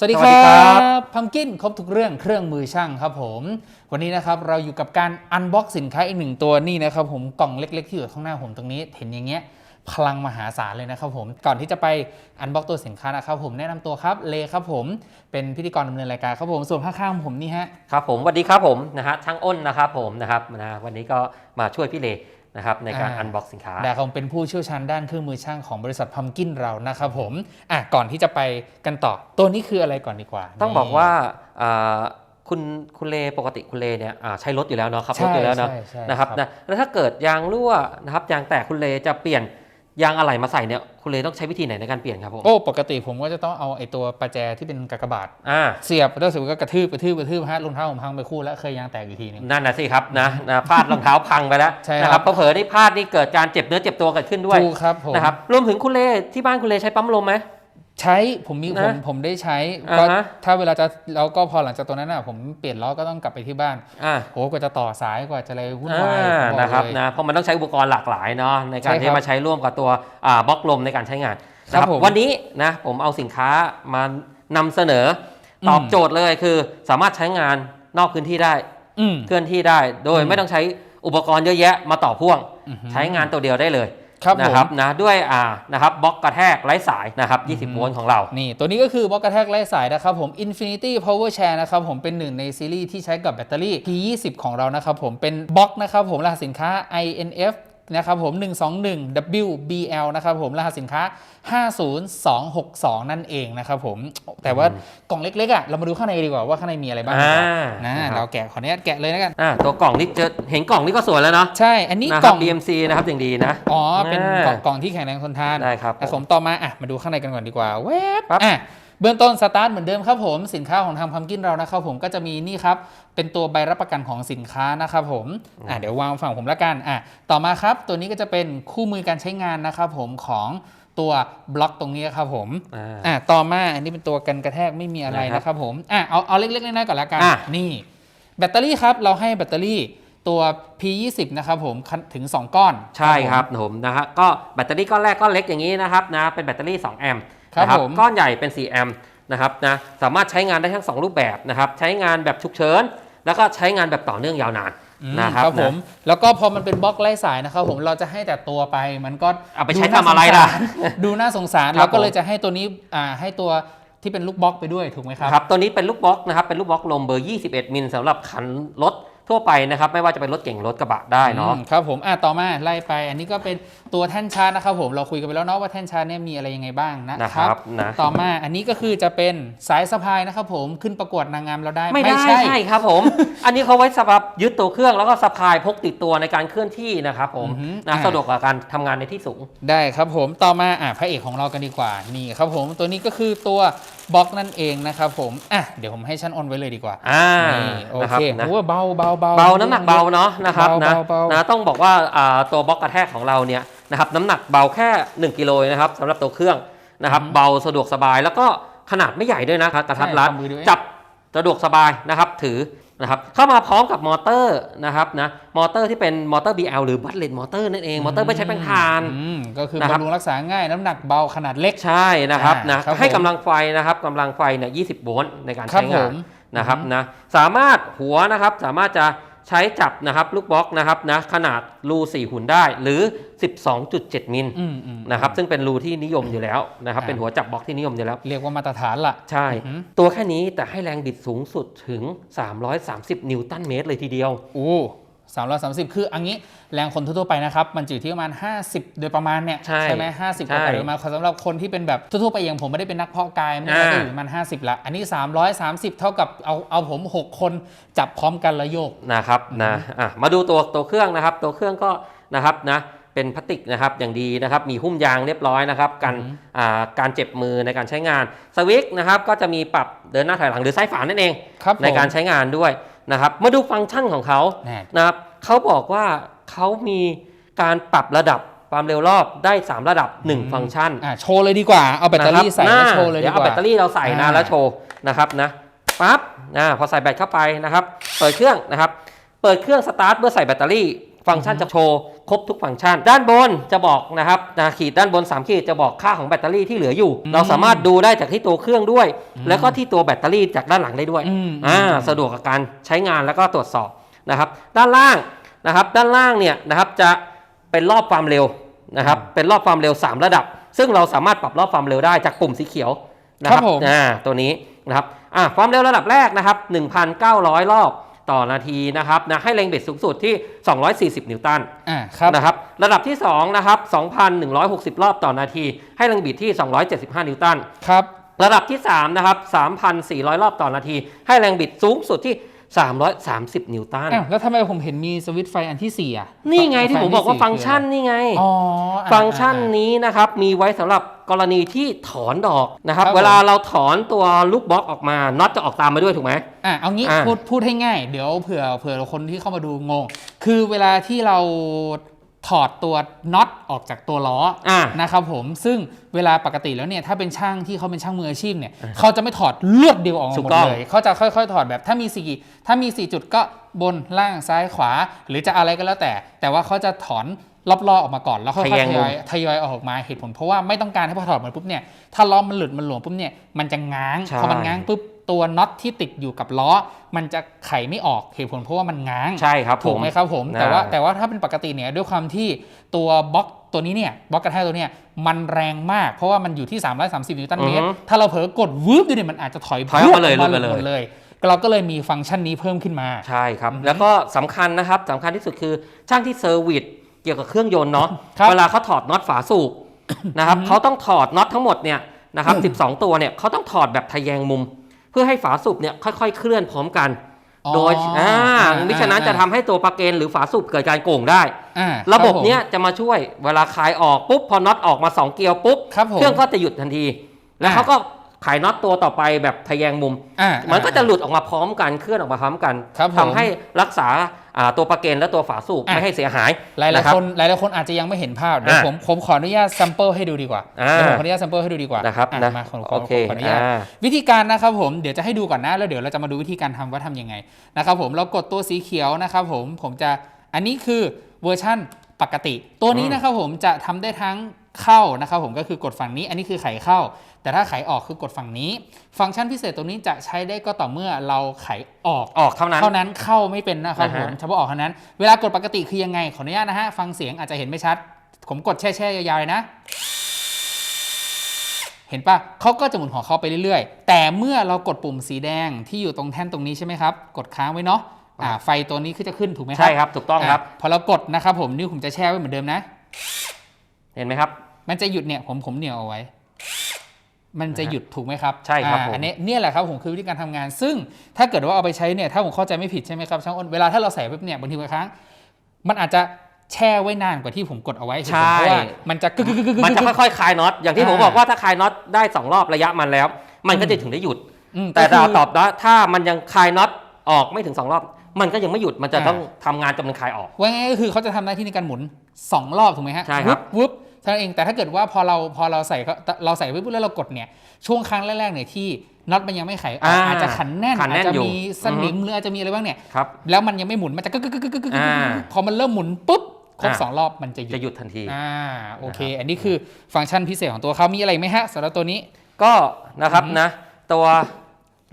สวัสดีสควัสดีรัครับบพัมกินครบทุกเรื่องเครื่องมือช่างครับผม วันนี้นะครับเราอยู่กับการอันบ็อกสินค้าอีกหนึ่งตัวนี่นะครับผมกล่องเล็กๆที่อยู่ข้างหน้าผมตรงนี้ เห็นอย่างเงี้ยพลังมหาศาลเลยนะครับผมก่อนที่จะไปอันบ็อกตัวสินค้านะครับผมแนะนำตัวครับเลครับผมเป็นพิธีกรดำเนินรายการครับผมส่วนข้างๆผมนี่ฮะครับผมสวัสดีครับผมนะฮะช่างอ้นนะครับผมนะครับนะวันนี้ก็มาช่วยพี่เล นะครับในการอ่าอันบ็อกสินค้าดาคงเป็นผู้เชี่ยวชาญด้านเครื่องมือช่างของบริษัทพัมกินเรานะครับผมอะก่อนที่จะไปกันต่อ ตัวนี้คืออะไรก่อนดีกว่า ต้องบอกนี่ว่าอ่าคุณคุณเลปกติคุณเลเนี่ยอ่าใช้รถอยู่แล้วเนาะขับรถใช่อยู่แล้วเนาะใช่ใช่นะครับครับนะแล้วถ้าเกิดยางรั่วนะครับยางแตกคุณเลจะเปลี่ยน ยางอะไหล่มาใส่เนี่ยคุณเลต้องใช้วิธีไหนในการเปลี่ยนครับผมโอ้ปกติผมก็จะต้องเอาไอ้ตัวประแจที่เป็นกากบาทอ่าเสียบแล้วเสร็จก็กระทืบกระทืบกระทืบฮะรองเท้าผมพังไปคู่แล้วเคยยางแตกอยู่ทีหนึงนั่นนะสิครับนะนะพลาดรองเท้าพังไปแล้วใช่นะคครัรับบเผลอๆนี่พลาดนี่เกิดการเจ็บเนื้อเจ็บตัวเกิดขึ้นด้วยถูกครับผมนะครับรวมถึงคุณเลที่บ้านคุณเลใช้ปั๊มลมไหม ใช้ผมมีนะผมผมได้ใช้อ่าก็ฮะถ้าเวลาจะแล้วก็พอหลังจากตัวนั้นอะผมเปลี่ยนล้อก็ต้องกลับไปที่บ้านอ่าโหกว่าจะต่อสายกว่าจะอะไรวุ่นอ่าวายผมอกนะครับเลยนะเพราะมันต้องใช้อุปกรณ์หลากหลายเนาะในการใช่ครับที่มาใช้ร่วมกับตัวอ่าบล็อกลมในการใช้งานครับนะผมวันนี้นะผมเอาสินค้ามานำเสนอตอบอืมโจทย์เลยคือ สามารถใช้งานนอกพื้นที่ได้อืมเคลื่อนที่ได้ โดยอืมไม่ต้องใช้อุปกรณ์เยอะแยะมาต่อพ่วงอื้อหือใช้งานตัวเดียวได้เลย ครับนะผมครับนะด้วยอ่านะครับบล็อกกระแทกไร้สายนะครับ 20 โวลต์ของเรา นี่ ตัวนี้ก็คือบล็อกกระแทกไร้สายนะครับผม Infinity Power Share นะครับผมเป็นหนึ่งในซีรีส์ที่ใช้กับแบตเตอรี่ P20 ของเรานะครับผมเป็นบล็อกนะครับผมรหัสสินค้า INF นะครับผม 121 WBL นะครับผม รหัสสินค้า 50262 นั่นเองนะครับผม แต่ว่ากล่องเล็กๆอะเรามาดูข้างในดีกว่าว่าข้างในมีอะไรบ้างดีกว่าอ่านะนะครับเราแกะขออนุญาตแกะเลยนะกันอ่าตัวกล่องนี่จะเห็นกล่องนี่ก็สวยแล้วเนาะใช่ อันนี้นะคกรัล่บอง BMC นะครับอย่างดีนะ อ๋อ เป็นอ่ากล่องกล่องที่แข็งแรงทนทานได้ครับแต่ผมต่อมาอะมาดูข้างในกันก่อนดีกว่าเว็บปั๊บอะ เบื้องต้นสตาร์ทเหมือนเดิมครับผมสินค้าของทางพัมกินเรานะครับผมก็จะมีนี่ครับเป็นตัวใบรับประกันของสินค้านะครับผมอะเดี๋ยววางฝั่งผมละกันอะต่อมาครับ ตัวนี้ก็จะเป็นคู่มือการใช้งานนะครับผมของตัวบล็อกตรงนี้ครับผมอ่าอะต่อมาอันนี้เป็นตัวกันกระแทกไม่มีอะไรนะครับนะครับผมอะเอาเอาเล็กๆน้อยๆก่อนละกันอะนี่แบตเตอรี่ครับเราให้แบตเตอรี่ตัว P20 นะครับผมคันถึง 2 ก้อน ใช่ผมครับผมนะฮะก็แบตเตอรี่ก้อนแรกก้อนเล็กอย่างนี้นะครับนะเป็นแบตเตอรี่ 2 แอมป์ ครับนะผม ก้อนใหญ่เป็น 4 แอมป์นะครับนะสามารถใช้งานได้ทั้ง 2 รูปแบบนะครับใช้งานแบบฉุกเฉิน แล้วก็ใช้งานแบบต่อเนื่องยาวนานอืมนะครับครับผม นะ แล้วก็พอมันเป็นบล็อกไร้สายนะครับผมเราจะให้แต่ตัวไปมันก็เอาไปใช้ดูน่ทำอะไรล่ะสงสารดูน่าสงสารครับ เราก็เลยผมจะให้ตัวนี้อ่าให้ตัวที่เป็นลูกบล็อกไปด้วยถูกไหมครับ ครับตัวนี้เป็นลูกบล็อกนะครับเป็นลูกบล็อกลมเบอร์ 21 มิลสำหรับขันรถ ทั่วไปนะครับไม่ว่าจะเป็นรถเก่งรถกระบะได้เนาะอืมครับผมอะต่อมาไล่ไป อันนี้ก็เป็นตัวแท่นชาร์จนะครับผมเราคุยกันไปแล้วเนาะว่าแท่นชาร์จเนี่ยมีอะไรยังไงบ้างนะนะคครัรับ บนะต่อมาอันนี้ก็คือจะเป็นสายสะพายนะครับผมขึ้นประกวดนางงามเราได้ไม่ได้ใช่ครับผม อันนี้เขาไว้สำหรับยึดตัวเครื่องแล้วก็สะพายพกติดตัวในการเคลื่อนที่นะครับผมอือฮึนะอ่าสะดวกกับการทำงานในที่สูง ได้ครับผมต่อมาอะพระเอกของเรากันดีกว่านี่ครับผมตัวนี้ก็คือตัวบล็อกนั่นเองนะครับผมอะเดี๋ยวผมให้ชั้นออนไว้เลยดีกว่าอ่านี่โอนะครัเคบนะ โอ้เบาเบาเบาเบาน้ำหนักเบาเนาะนะครับเบานะเบาเบานะต้องบอกว่าอ่าตัวบล็อกกระแทกของเราเนี่ยนะครับน้ำหนักเบาแค่ 1กิโลนะครับสำหรับตัวเครื่องนะครับเบาสะดวกสบายแล้วก็ขนาดไม่ใหญ่ด้วยนะครับกระทัดรัดใช่ทำมือด้วยจับสะดวกสบายนะครับถือ นะครับเข้ามาพร้อมกับมอเตอร์นะครับนะมอเตอร์ที่เป็นมอเตอร์ BL หรือบัตเลนมอเตอร์นั่นเองมอเตอร์ไม่ใช้แป้งทานอืมก็คือนะครับบำรุงรักษาง่ายน้ำหนักเบาขนาดเล็กใช่นะครับอ่านะครับให้ผมกำลังไฟนะครับกำลังไฟเนี่ย20 โวลต์ในการครับใช้ผงานมนะครับอืมนะสามารถหัวนะครับสามารถจะ ใช้จับนะครับลูกบล็อกนะครับนะขนาดรู4หุ่นได้หรือ 12.7 มิลอืมอืมนะครับซึ่งเป็นรูที่นิยมอยู่แล้วนะครับอ่าเป็นหัวจับบล็อกที่นิยมอยู่แล้ว เรียกว่ามาตรฐานละใช่อือหือตัวแค่นี้แต่ให้แรงบิดสูงสุดถึง 330 นิวตันเมตรเลยทีเดียวโอ้ สามร้อยสามสิบคืออันนี้แรงคนทั่วๆไปนะครับ มันจะอยู่ที่ประมาณ 50 โดยประมาณเนี่ยใช่ไหมห้าสิบกใช่ว่าโดยประมาณสำหรับคนที่เป็นแบบทั่วๆไปอย่างผมไม่ได้เป็นนักเพาะกายไม่ได้อ่าก็อยู่ประมาณ50 ละ อันนี้ 330 เท่ากับเอาเอาผม 6 คนจับพร้อมกันแล้วโยกนะครับนะอะมาดูตัวตัวเครื่องนะครับ ตัวเครื่องก็นะครับนะเป็นพลาสติกนะครับอย่างดีนะครับมีหุ้มยางเรียบร้อยนะครับกันอือหืออ่าการเจ็บมือในการใช้งานสวิตช์นะครับก็จะมีปรับเดินหน้าถอยหลังหรือซ้ายฝานั่นเองครับผมในการใช้งานด้วย นะครับมาดูฟังก์ชันของเขาแน่นะครับเขาบอกว่าเขามีการปรับระดับความเร็วรอบได้ 3 ระดับ 1 ฟังก์ชันอะโชว์เลยดีกว่า เอาแบตเตอรี่ใส่นะคแล้วบโชว์เลยเดี๋ดียวกเอาว่าแบตเตอรี่เราใส่นะอ่าแล้วโชว์นะครับนะปั๊บนะพอใส่แบตเข้าไปนะครับ เปิดเครื่องนะครับ เปิดเครื่องสตาร์ทเมื่อใส่แบตเตอรี่ ฟังก์ชันจะโชว์ ครบทุกฟังก์ชัน ด้านบนจะบอกนะครับนะขีดด้านบน 3 ขีดจะบอกค่าของแบตเตอรี่ที่เหลืออยู่อืมเราสามารถดูได้จากที่ตัวเครื่องด้วยอืมแล้วก็ที่ตัวแบตเตอรี่จากด้านหลังได้ด้วยอืมอ่าอืมสะดวกกับการใช้งานแล้วก็ตรวจสอบนะครับด้านล่างนะครับด้านล่างเนี่ยนะครับจะเป็นรอบความเร็วนะครับเป็นรอบความเร็ว 3 ระดับ ซึ่งเราสามารถปรับรอบความเร็วได้จากปุ่มสีเขียวนะคครัรับบผมอ่าตัวนี้นะครับอ่าความเร็วระดับแรกนะครับ 1,900 รอบ ต่อนาทีนะครับนะให้แรงบิดสูงสุดที่ 240 นิวตันอ่าครับนะครับระดับที่2นะครับ2,160 รอบต่อนาที ให้แรงบิดที่ 275 นิวตันครับระดับที่3นะครับ3,400 รอบต่อนาที ให้แรงบิดสูงสุดที่ 330 นิวตันอ้าวแล้วทำไมผมเห็นมีสวิตช์ไฟอันที่สี่อะนี่ไงที่ผมบอกว่าไฟฟังก์ชันที่สี่นี่ไงคืออะไรอ๋ออ่าฟังก์ชันอ่านี้นะครับมีไว้สำหรับกรณีที่ถอนดอกนะครับ ครับผม เวลาเราถอนตัวลูกบล็อกออกมาน็อตจะออกตามมาด้วยถูกไหม อะเอางี้อะพูดพูดให้ง่าย เดี๋ยวเผื่อเผื่อคนที่เข้ามาดูงง คือเวลาที่เรา ถอดตัวน็อตออกจากตัวล้อออ่านะครับผมซึ่งเวลาปกติแล้วเนี่ยถ้าเป็นช่างที่เขาเป็นช่างมืออาชีพเนี่ยเขาจะไม่ถอดเลือดเดียวออกมาถูหมกดต้องเลยเขาจะค่อยๆ ถอดแบบถ้ามีสี่ถ้ามีสี่จุดก็บนล่างซ้ายขวา หรือจะอะไรก็แล้วแต่ แต่ว่าเขาจะถอนรอบๆออกมาก่อนแล้วค่อยๆททะแยงยมุมอยทยอยเอาออกมาเหตุผลเพราะว่าไม่ต้องการให้พอถอดมันปุ๊บเนี่ยถ้าล้อมันหลุดมันหลวมปุ๊บเนี่ยมันจะง้างใช่พอมันง้างปุ๊บ ตัวน็อตที่ติดอยู่กับล้อ มันจะไขไม่ออกเหตุผลเพราะว่ามันง้างใช่ครับผถูกมไหมครับผมนะแต่ว่าแต่ว่าถ้าเป็นปกติเนี่ยด้วยความที่ตัวบล็อกตัวนี้เนี่ยบล็อกกระแทกตัวเนี้ยมันแรงมากเพราะว่ามันอยู่ที่ 330นิวตันเมตรอือฮึถ้าเราเผลอกดวืบดูเนี่ยมันอาจจะถอยถอยออกมาเลยพรวดหลุดไปเลยหมดเลยเราก็เลยมีฟังก์ชันนี้เพิ่มขึ้นมาใช่ครับ แล้วก็สำคัญนะครับสำคัญที่สุดคือช่างที่เซอร์วิสเกี่ยวกับเครื่องยนต์เนาะครับเวลาเขาถอดน็อตฝาสูบนะครับอืมเขาต้องถอดน็อตทั้งหมดเนี่ยนะครับ 12 ตัวเนี่ยเขาต้องถอดแบบทะแยงมุม เพื่อให้ฝาสูบเนี่ยค่อยๆ เคลื่อนพร้อมกันอ๋อโดยอ่าอ่ามิฉะนั้นอ่าจะทำให้ตัวปลั๊กเกนหรือฝาสูบเกิดการโก่งได้อ่าระบบคผมเนี้ยจะมาช่วยเวลาคลายออกปุ๊บพอน็อตออกมาสองเกลียวปุ๊บครับผมเครื่องก็จะหยุดทันที แล้วอ่าเขาก็ไขน็อตตัวต่อไปแบบทะแยงมุมอ่ามันก็จะหลุดออกมาพร้อมกันเคลื่อนออกมาพร้อมกันครับผมทำให้รักษาอ่า ตัวปลั๊กเกนและตัวฝาสูบอะไม่ให้เสียหายหลายหลายะรับคนหลายหลายคนอาจจะยังไม่เห็นภาพเดี๋ยวอะผมผมขออนุญาต sample ให้ดูดีกว่าอ่าเดี๋ยวผมขออนุญาต sample ให้ดูดีกว่านะครับอ่นะมาขอขอโอเคขออนุญาตอ่าวิธีการนะครับผมเดี๋ยวจะให้ดูก่อนนะแล้วเดี๋ยวเราจะมาดูวิธีการทำว่าทำยังไงนะครับผมเรากดตัวสีเขียวนะครับผมผมจะอันนี้คือเวอร์ชั่นปกติ ตัวนี้อืมนะครับผมจะทำได้ทั้ง เข้านะครับผมก็คือกดฝั่งนี้ อันนี้คือไขเข้า แต่ถ้าไขออกคือกดฝั่งนี้ ฟังก์ชันพิเศษตัวนี้จะใช้ได้ก็ต่อเมื่อเราไขออกออกเท่านั้นเท่านั้นเข้าไม่เป็นนะครับอ่าผฮะมเฉพาะออกเท่านั้น เวลากดปกติคือยังไงขออนุญาตนะฮะฟังเสียงอาจจะเห็นไม่ชัด ผมกดแช่แช่ๆยาวๆเลยนะ เห็นปะเขาก็จะหมุนของเขาไปเรื่อยๆ แต่เมื่อเรากดปุ่มสีแดงที่อยู่ตรงแท่นตรงนี้ใช่ไหมครับกดค้างไว้เนาะอ่าไฟตัวนี้คือจะขึ้นถูกไหมครัใช่ครับถูกต้องครับาพอเรากดนะครับผมนิ้วผมจะแช่ไว้เหมือนเดิมนะ เห็นไหมครับ มันจะหยุดเนี่ยผมผมเหนี่ยวเอาไว้ มันจะหยุดถูกไหมครับใช่ครับอ่าผมอันนี้เนี่ยแหละครับผมคือวิธีการทำงาน ซึ่งถ้าเกิดว่าเอาไปใช้เนี่ยถ้าผมเข้าใจไม่ผิดใช่ไหมครับช่างอ้นเวลาถ้าเราใส่ปุ๊บเนี่ยบางทีบางครั้งมันอาจจะแช่ไว้นานกว่าที่ผมกดเอาไว้เหตุผลเพราะว่ามันจะกึกกึกกึกกึกกึก มันจะค่อยๆคลายน็อตอย่างที่ผมอ่า บอกว่าถ้าคลายน็อตได้สองรอบระยะมันแล้ว มันก็จะถึงได้หยุด อืมแต่ก็คืดาวตอบว่าถ้ามันยังคลายน็อตออกไม่ถึงสองรอบ มันก็ยังไม่หยุดมันจะอ่า ต้องทำงานจนมันคลายออก ว่าง่ายๆก็คือเขาจะทำหน้าที่ในการหมุน 2 รอบถูกไหมฮะใช่ครับ วุบ เท่านั้นเองแต่ถ้าเกิดว่าพอเราพอเราใส่เขาเราใส่ปุ๊บแล้วเรากดเนี่ยช่วงครั้งแรกๆเนี่ยที่น็อตมันยังไม่ไขออกอ่าอาจจะขันแน่นขันอาแน่จนจะอยู่มีสนิมหรืออาจจะมีอะไรบ้างเนี่ยครับแล้วมันยังไม่หมุนมันจะกึกกึกกึกกึกกึกกึกอ่าพอมันเริ่มหมุนปุ๊บครบอ่าสองรอบมันจะหยุจะดหยุดทันทีอ่าโอเค อันนี้คือฟังก์ชันพิเศษของตัวเขามีอะไรไหมฮะสำหรับตัวนี้ก็นะครับอืมนะตัว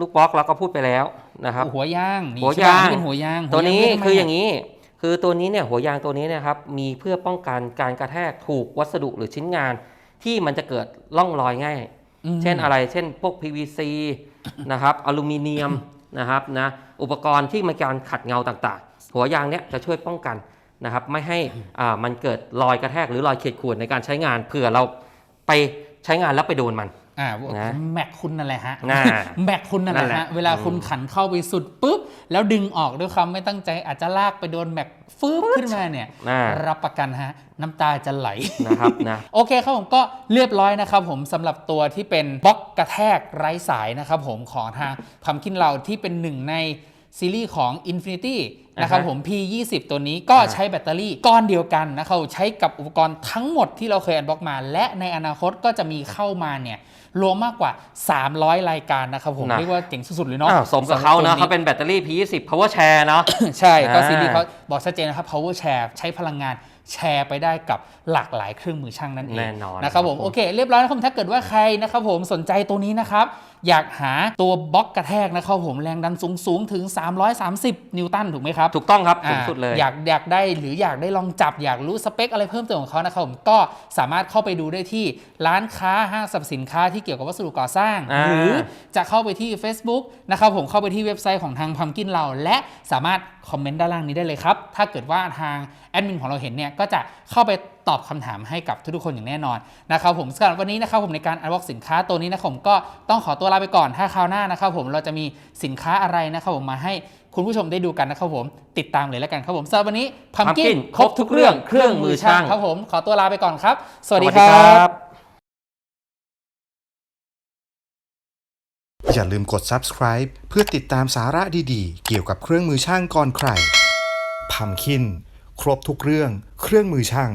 ลูกบล็อกเราก็พูดไปแล้วนะครับหัวยางนี่หัวใช่ปะยางอันนี้เป็นหัวยางตัวนี้หัวางคือทำไมะอย่างนี้ คือตัวนี้เนี่ยหัวยางตัวนี้เนยครับมีเพื่อป้องกันการกระแทกถูกวัสดุหรือชิ้นงาน ที่มันจะเกิดร่องรอยง่ายมเช่นอะไรเช่นพวก PVC นะครับอลูมิเนียมนะครับนะอุปกรณ์ที่มีการขัดเงาต่างๆ หัวยางเนี้ยจะช่วยป้องกันนะครับไม่ให้อ่ามันเกิดรอยกระแทกหรือรอยเขียดข่วนในการใช้งานเผื่อเราไปใช้งานแล้วไปโดนมัน อ่านะแม็กคุณนั่นแหละฮะน่าแม็กคุณนั่นแหนั่ละนแหละฮะเวลาคุณอืมขันเข้าไปสุดปุ๊บ แล้วดึงออกด้วยความไม่ตั้งใจอาจจะลากไปโดนแม็กฟืบขึ้นมาเนี่ยน่ารับประกันฮะ น้ำตาจะไหล นะครับนะ โอเคครับผมก็เรียบร้อยนะครับผมสำหรับตัวที่เป็นบล็อกกระแทกไร้สายนะครับผมของทางพัมคินเราที่เป็นหนึ่งใน ซีรีส์ของ Infinity นะครับอ่าฮะผม P20 ตัวนี้ก็อ่าใช้แบตเตอรี่ก้อนเดียวกันนะครับใช้กับอุปกรณ์ทั้งหมดที่เราเคยอันบล็อกมา และในอนาคตก็จะมีเข้ามาเนี่ยรวมมากกว่า 300 รายการนะครับผมนะเรียกว่าเจ๋งสุดๆเลยเนาะอ้าวสมกับเขาสำหนะรับตัวเขาเป็นแบตเตอรี่ P20 power share เนาะใช่ก็อ่าซีรีส์เขาบอกชัดเจนนะครับ power share ใช้พลังงานแชร์ไปได้กับหลากหลายเครื่องมือช่างนั่นเองแน่นอนนะครับผมครับผมโอเคเรียบร้อยนะครับถ้าเกิดว่าใครนะครับผมสนใจตัวนี้นะครับ อยากหาตัวบล็อกกระแทกนะครับผมแรงดันสูงสูงๆถึง 330 นิวตันถูกไหมครับถูกต้องครับอ่าสูงสุดเลยอยากอยากได้หรืออยากได้ลองจับอยากรู้สเปคอะไรเพิ่มเติมของเขานะครับผมก็สามารถเข้าไปดูได้ที่ร้านค้าห้างสรรพสินค้าที่เกี่ยวกับวัสดุก่อสร้างอ่าหรือจะเข้าไปที่ Facebook นะครับผมเข้าไปที่เว็บไซต์ของทางพัมกินเรา และสามารถคอมเมนต์ด้านล่างนี้ได้เลยครับถ้าเกิดว่าทางแอดมินของเราเห็นเนี่ยก็จะเข้าไป ตอบคำถามให้กับทุกๆคนอย่างแน่นอนนะครับผมสำหรับวันนี้นะครับผมในการอันบ็อกสินค้าตัวนี้นะครับผมก็ต้องขอตัวลาไปก่อนถ้าคราวหน้านะครับผมเราจะมีสินค้าอะไรนะครับผมมาให้คุณผู้ชมได้ดูกันนะครับผมติดตามเลยแล้วกันครับผมสำหรับวันนี้พัมกิน Pumpkin ครบทุกเรื่องเครื่องมือช่างครับผมขอตัวลาไปก่อนครับ สวัสดีครับอย่าลืมกด subscribe เพื่อติดตามสาระดีๆ เกี่ยวกับเครื่องมือช่างก่อนใครพัมคิน ครบทุกเรื่องเครื่องมือช่าง